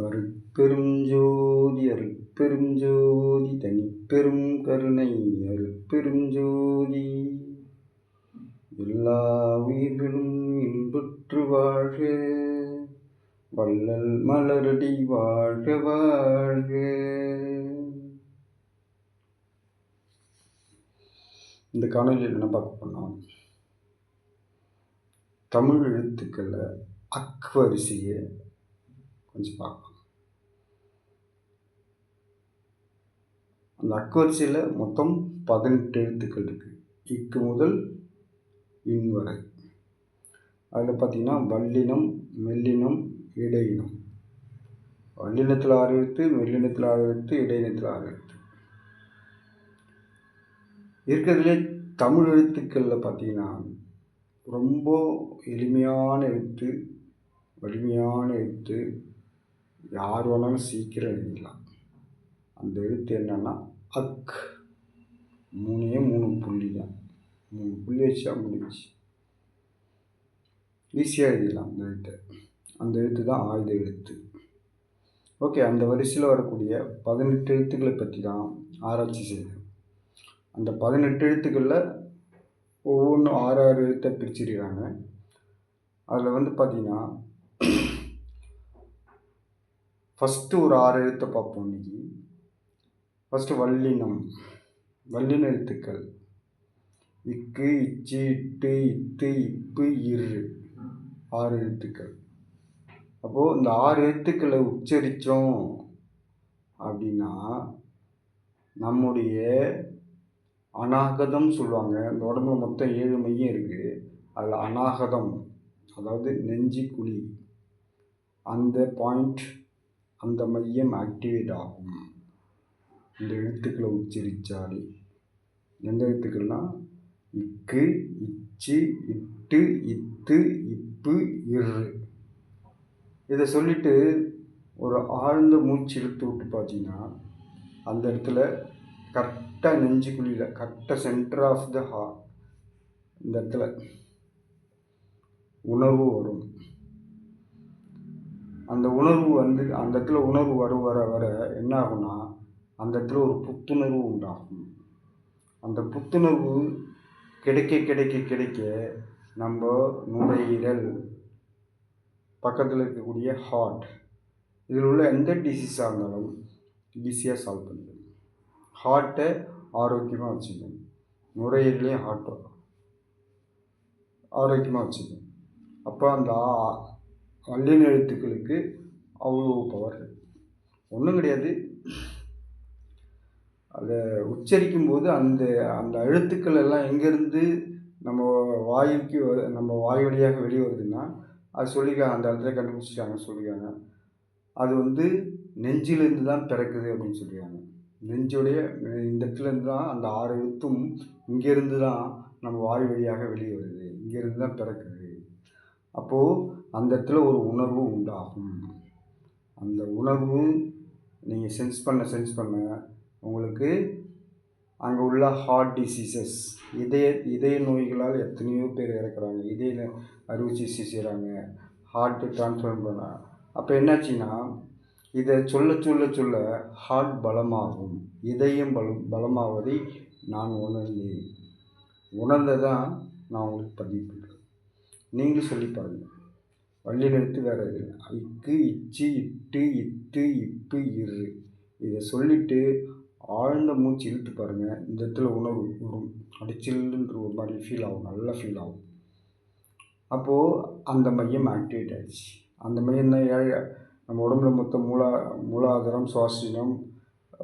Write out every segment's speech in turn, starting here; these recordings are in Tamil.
அருப்பெருஞ்சோதி ஜோதி தனிப்பெரும் கருணை அருட்பெருஞ்சோதி. எல்லா உயிர்களும் இன்புற்று வாழ்க வள்ளல் மலரடி வாழ்க வாழ்க. இந்த காணொலியில் என்ன பார்க்க போனோம் தமிழ் எழுத்துக்களை அக்வரிசையை கொஞ்சம் பார்க்கலாம் அந்த அக்வரிசையில் மொத்தம் பதினெட்டு எழுத்துக்கள் இருக்குது இக்கு முதல் இன் வரை. அதில் பார்த்தீங்கன்னா வல்லினம் மெல்லினம் இடையினம். வல்லினத்தில் ஆறு எழுத்து மெல்லினத்தில் ஆறு எழுத்து இடையினத்தில் ஆறு எழுத்து. இருக்கிறதுலே தமிழ் எழுத்துக்களில் பார்த்தீங்கன்னா ரொம்ப எளிமையான எழுத்து வலிமையான எழுத்து யார் வேணாலும் சீக்கிரம் எழுதிடலாம். அந்த எழுத்து என்னென்னா அக். மூணே மூணு புள்ளி தான் மூணு புள்ளி வச்சா முடிஞ்சு ஈஸியாக எழுதிடலாம் அந்த எழுத்தை. அந்த எழுத்து தான் ஆயுத எழுத்து. ஓகே அந்த வரிசையில் வரக்கூடிய பதினெட்டு எழுத்துக்களை பற்றி தான் ஆராய்ச்சி செய்தேன். அந்த பதினெட்டு எழுத்துக்களில் ஒவ்வொன்றும் ஆறு ஆறு எழுத்தை பிரிச்சிருக்கிறாங்க அதில் வந்து பார்த்திங்கன்னா ஃபஸ்ட்டு ஒரு ஆறு எழுத்தை பார்ப்போம் இன்னைக்கு. ஃபஸ்ட்டு வல்லினம் வல்லின எழுத்துக்கள். இக்கு இச்சு இட்டு இத்து இப்பு இரு. ஆறு எழுத்துக்கள். அப்போது இந்த ஆறு எழுத்துக்களை உச்சரித்தோம் அப்படின்னா நம்முடைய அநாகதம் சொல்லுவாங்க. இந்த உடம்புல மொத்தம் ஏழு மையம் இருக்குது அதில் அநாகதம் அதாவது நெஞ்சி குழி அந்த பாயிண்ட் அந்த மையம் ஆக்டிவேட் ஆகும். இந்த எழுத்துக்களை உச்சரித்தாலே எந்த எழுத்துக்கள்னால் இக்கு இச்சு இட்டு இத்து இப்பு இரு. இதை சொல்லிவிட்டு ஒரு ஆழ்ந்த மூச்சு இழுத்து விட்டு பார்த்தீங்கன்னா அந்த இடத்துல கரெக்டாக நெஞ்சுக்குழியில் கரெக்டாக சென்டர் ஆஃப் த ஹார்ட் இந்த இடத்துல உணர்வு வரும். அந்த உணர்வு வந்து அந்த இடத்துல உணர்வு வர வர வர என்ன ஆகும்னா அந்த இடத்துல ஒரு புத்துணர்வு உண்டாகும். அந்த புத்துணர்வு கிடைக்க கிடைக்க கிடைக்க நம்ம நுரையீரல் பக்கத்தில் இருக்கக்கூடிய ஹார்ட் இதில் உள்ள எந்த டிசீஸாக இருந்தாலும் ஈஸியாக சால்வ் பண்ணிடும். ஹார்ட்டை ஆரோக்கியமாக வச்சுக்கணும். நுரையீரலையும் ஹார்ட்டை ஆரோக்கியமாக வச்சுக்கணும். அப்போ அந்த வல்லின எழுத்துக்களுக்கு அவ்வளோ பவர் ஒன்றும் கிடையாது. அதை உச்சரிக்கும் போது அந்த அந்த எழுத்துக்கள் எல்லாம் எங்கேருந்து நம்ம வாயுக்கு நம்ம வாய் வழியாக வெளியே வருதுன்னா அது சொல்லிக்க அந்த இடத்துல கண்டுபிடிச்சிட்டாங்க சொல்லிக்காங்க அது வந்து நெஞ்சிலேருந்து தான் பிறக்குது அப்படின்னு சொல்லியிருக்காங்க நெஞ்சுடைய இந்த இடத்துலேருந்து தான் அந்த ஆறு எழுத்தும் இங்கேருந்து தான் நம்ம வாய் வழியாக வெளியே வருது. இங்கேருந்து தான் பிறக்குது. அப்போது அந்த இடத்துல ஒரு உணர்வு உண்டாகும். அந்த உணர்வு நீங்கள் சென்ஸ் பண்ண சென்ஸ் பண்ண உங்களுக்கு அங்கே உள்ள ஹார்ட் டிசீசஸ் இதய இதய நோய்களால் எத்தனையோ பேர் இறக்குறாங்க. இதய அறுவை சிகிச்சை செய்கிறாங்க ஹார்ட்டு டிரான்ஸ்ஃபர் பண்ண. அப்போ என்னாச்சுன்னா இதை சொல்ல சொல்ல சொல்ல ஹார்ட் பலமாகும். இதயம் பலம் பலமாவதை நான் உணர்ந்தேன். உணர்ந்ததான் நான் உங்களுக்கு பதிவு பண்ணுறேன் நீங்களும் சொல்லி பாருங்கள் வள்ளி நிறுத்து வேறு இது இக்கு இச்சு இட்டு இத்து இப்பு இரு. இதை சொல்லிவிட்டு ஆழ்ந்த மூச்சு இழுத்து பாருங்கள் இந்த இடத்துல உணர்வு வரும். அடிச்சில்ன்ற ஒரு மாதிரி ஃபீல் ஆகும். நல்லா ஃபீல் ஆகும். அப்போது அந்த மையம் ஆக்டிவேட் ஆகிடுச்சு அந்த மையம் தான் ஏழை நம்ம உடம்புல மொத்தம் மூலா மூலாதாரம் சுவாசினம்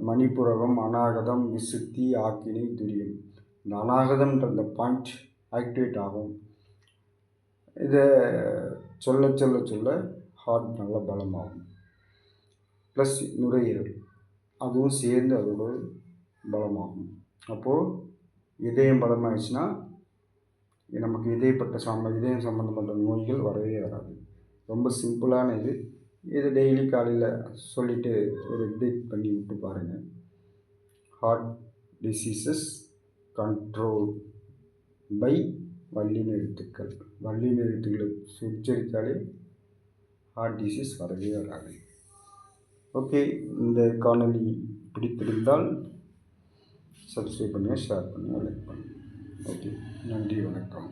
மணிப்புரகம் அநாகதம் விசுத்தி ஆக்கினை துரியம். இந்த அநாகதம்ன்ற அந்த பாயிண்ட் ஆக்டிவேட் ஆகும். இதை சொல்ல சொல்ல சொல்ல ஹார்ட் நல்லா பலமாகும். ப்ளஸ் நுரையீரல். அதுவும் சேர்ந்து அதோட பலமாகும். அப்போது இதயம் பலமாகிடுச்சுன்னா நமக்கு இதயப்பட்ட சம்ம இதயம் சம்மந்தப்பட்ட நோய்கள் வரவே வராது. ரொம்ப சிம்பிளான இது. இதை டெய்லி காலையில் சொல்லிவிட்டு ஒரு ப்ரீத் பண்ணி விட்டு பாருங்கள் ஹார்ட் டிசீசஸ் கண்ட்ரோல் பை வல்லின எழுத்துக்கள். வல்லின எழுத்துக்களை உச்சரித்தாலே ஹார்ட் டிசீஸ் வரவே வராது. ஓகே இந்த காணொலி பிடித்திருந்தால் சப்ஸ்கிரைப் பண்ணுங்கள் ஷேர் பண்ணுங்கள் லைக் பண்ணுங்கள் ஓகே நன்றி வணக்கம்.